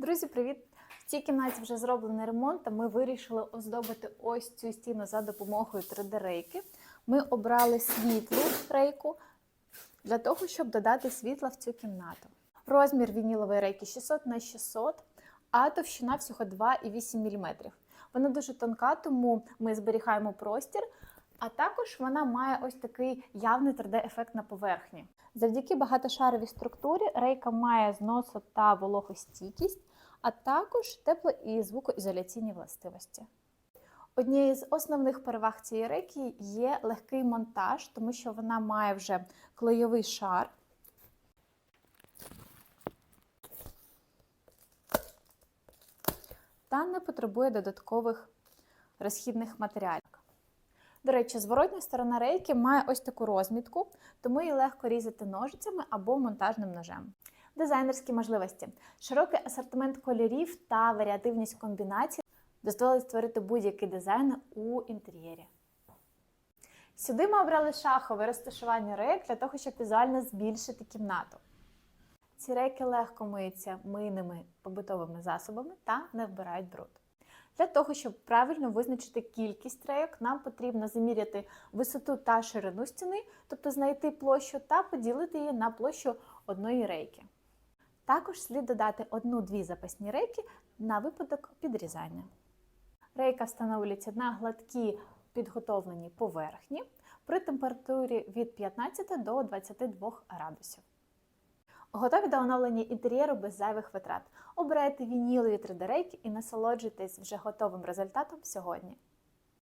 Друзі, привіт! В цій кімнаті вже зроблений ремонт, та ми вирішили оздобити ось цю стіну за допомогою 3D-рейки. Ми обрали світлу рейку для того, щоб додати світла в цю кімнату. Розмір вінілової рейки 600 на 600, а товщина всього 2,8 мм. Вона дуже тонка, тому ми зберігаємо простір. А також вона має ось такий явний 3D-ефект на поверхні. Завдяки багатошаровій структурі рейка має зносу та вологостійкість, а також тепло і звукоізоляційні властивості. Однією з основних переваг цієї рейки є легкий монтаж, тому що вона має вже клейовий шар. Та не потребує додаткових розхідних матеріалів. До речі, зворотня сторона рейки має ось таку розмітку, тому її легко різати ножицями або монтажним ножем. Дизайнерські можливості, широкий асортимент кольорів та варіативність комбінацій дозволить створити будь-який дизайн у інтер'єрі. Сюди ми обрали шахове розташування рейк для того, щоб візуально збільшити кімнату. Ці рейки легко миються мийними побутовими засобами та не вбирають бруд. Для того, щоб правильно визначити кількість рейок, нам потрібно заміряти висоту та ширину стіни, тобто знайти площу та поділити її на площу одної рейки. Також слід додати одну-дві запасні рейки на випадок підрізання. Рейка встановлюється на гладкій підготовленій поверхні при температурі від 15 до 22 градусів. Готові до оновлення інтер'єру без зайвих витрат. Обирайте вінілові 3D-рейки і насолоджуйтесь вже готовим результатом сьогодні.